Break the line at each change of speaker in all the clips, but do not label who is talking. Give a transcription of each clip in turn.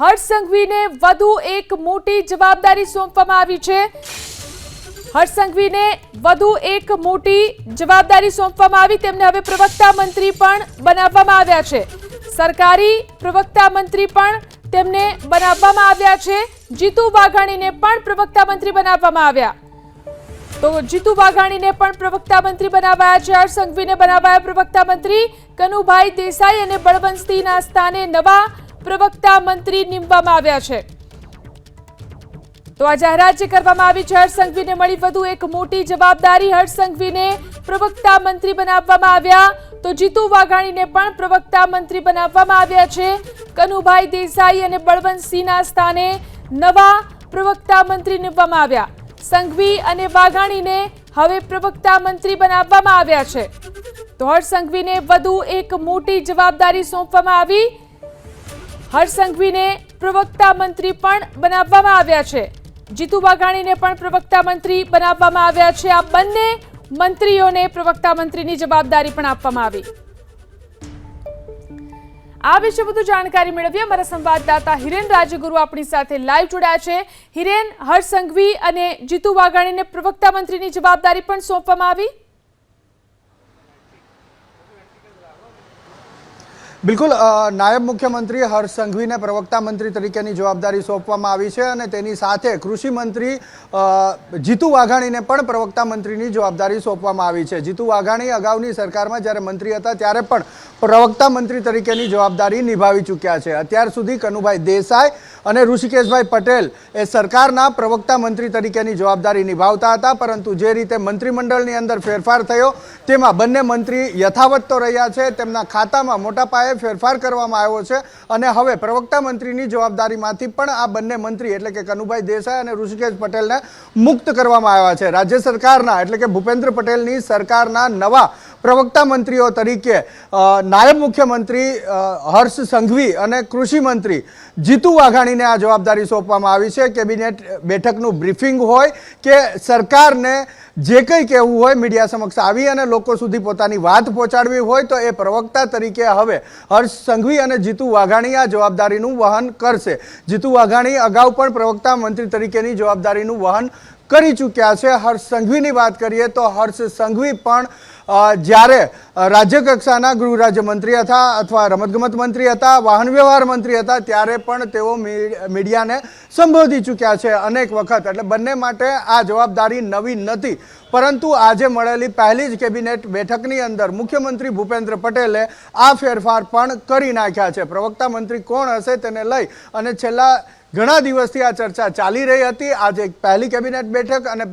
હર્ષ સંઘવીને વધુ એક મોટી જવાબદારી સોંપવામાં આવી છે. હર્ષ સંઘવીને વધુ એક મોટી જવાબદારી સોંપવામાં આવી, તેમને હવે પ્રવક્તા મંત્રી પણ બનાવવામાં આવ્યા છે. સરકારી પ્રવક્તા મંત્રી પણ તેમને બનાવવામાં આવ્યા છે. જીતુ વાઘાણીને પણ પ્રવક્તા મંત્રી બનાવવામાં આવ્યા. તો જીતુ વાઘાણીને પણ પ્રવક્તા મંત્રી બનાવાયા છે હર્ષ સંઘવીને બનાવાયા પ્રવક્તા મંત્રી કનુભાઈ દેસાઈ અને બળવંતસિંહના સ્થાને નવા પ્રવક્તા મંત્રી નીમવામાં આવ્યા છે. તો આ જાહેરાત જે કરવામાં આવી છે. હર્ષ મળી વધુ એક મોટી જવાબદારી હર્ષ સંઘવીને પ્રવક્તા મંત્રી બનાવવામાં આવ્યા. તો જીતુ વાઘાણીને પણ પ્રવક્તા મંત્રી બનાવવામાં આવ્યા છે. કનુભાઈ દેસાઈ અને બળવંતસિંહના સ્થાને નવા પ્રવક્તા મંત્રી નીમવામાં આવ્યા. સંઘવી અને વાઘાણીને હવે પ્રવક્તા મંત્રી બનાવવામાં આવ્યા છે. તો હર્ષ વધુ એક મોટી જવાબદારી સોંપવામાં આવી. હર્ષ સંઘવીને પ્રવક્તા મંત્રી પણ બનાવવામાં આવ્યા છે. જીતુ વાઘાણીને પણ પ્રવક્તા મંત્રી બનાવવામાં આવ્યા છે. આ બંને મંત્રીઓને પ્રવક્તા મંત્રીની જવાબદારી પણ આપવામાં આવી. આ વિશે વધુ જાણકારી મેળવીએ અમારા સંવાદદાતા હિરેન રાજગુરુ આપણી સાથે લાઈવ જોડાયા છે. હિરેન, હર્ષ સંઘવી અને જીતુ વાઘાણીને પ્રવક્તા મંત્રીની જવાબદારી પણ સોંપવામાં આવી.
બિલકુલ નાયબ મુખ્યમંત્રી હર્ષ સંઘવીને પ્રવક્તા મંત્રી તરીકેની જવાબદારી સોંપવામાં આવી છે અને તેની સાથે કૃષિ મંત્રી જીતુ વાઘાણીને પણ પ્રવક્તા મંત્રીની જવાબદારી સોંપવામાં આવી છે. જીતુ વાઘાણી અગાઉની સરકારમાં જ્યારે મંત્રી હતા ત્યારે પણ પ્રવક્તા મંત્રી તરીકેની જવાબદારી નિભાવી ચૂક્યા છે. અત્યાર સુધી કનુભાઈ દેસાઈ અને ઋષિકેશભાઈ પટેલ એ સરકારના પ્રવક્તા મંત્રી તરીકેની જવાબદારી નિભાવતા હતા, પરંતુ જે રીતે મંત્રીમંડળની અંદર ફેરફાર થયો, તેમાં બંને મંત્રી યથાવત તો રહ્યા છે, તેમના ખાતામાં મોટા પાયે ફેરફાર કરવામાં આવ્યો છે અને હવે પ્રવક્તા મંત્રીની જવાબદારીમાંથી પણ આ બંને મંત્રી એટલે કે કનુભાઈ દેસાઈ અને ઋષિકેશ પટેલને મુક્ત કરવામાં આવ્યા છે. રાજ્ય સરકારના એટલે કે ભૂપેન્દ્ર પટેલની સરકારના નવા પ્રવક્તા મંત્રીઓ તરીકે નાયબ મુખ્યમંત્રી હર્ષ સંઘવી અને કૃષિ મંત્રી જીતુ વાઘાણીને આ જવાબદારી સોંપવામાં આવી છે. કેબિનેટ બેઠકનું બ્રીફિંગ હોય કે સરકારને જે કંઈ કહેવું હોય મીડિયા સમક્ષ આવી અને લોકો સુધી પોતાની વાત પહોંચાડવી હોય તો એ પ્રવક્તા તરીકે હવે હર્ષ સંઘવી અને જીતુ વાઘાણી આ જવાબદારીનું વહન કરશે. જીતુ વાઘાણી અગાઉ પણ પ્રવક્તા મંત્રી તરીકેની જવાબદારીનું વહન કરી ચૂક્યા છે. હર્ષ સંઘવીની વાત કરીએ તો હર્ષ સંઘવી પણ જ્યારે રાજ્યકક્ષાના રાજ્ય કક્ષાના ગૃહ રાજ્યમંત્રી હતા અથવા રમતગમત મંત્રી હતા, વાહન વ્યવહાર મંત્રી હતા, ત્યારે પણ તેઓ મીડિયાને સંબોધી ચૂક્યા છે અનેક વખત. એટલે બંને માટે આ જવાબદારી નવી નથી. પરંતુ આજે મળેલી પહેલી જ કેબિનેટ બેઠકની અંદર મુખ્યમંત્રી ભૂપેન્દ્ર પટેલે આ ફેરફાર પણ કરી નાખ્યા છે. પ્રવક્તા મંત્રી કોણ હશે તેને લઈ અને છેલ્લા ઘણા દિવસથી આ ચર્ચા ચાલી રહી હતી. આજે પહેલી કેબિનેટ બેઠક અને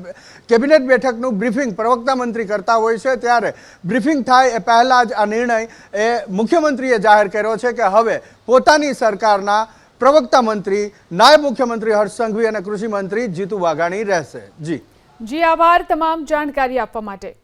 કેબિનેટ બેઠકનું બ્રીફિંગ પ્રવક્તા મંત્રી કરતા હોય છે. ત્યારે બ્રીફિંગ થાય એ પહેલાં જ આ નિર્ણય એ મુખ્યમંત્રીએ જાહેર કર્યો છે કે હવે પોતાની સરકારના પ્રવક્તા મંત્રી, નાયબ મુખ્યમંત્રી હર્ષ સંઘવી અને કૃષિ મંત્રી જીતુ વાઘાણી રહેશે. જી.
જી, આભાર. તમામ જાણકારી આપવા માટે.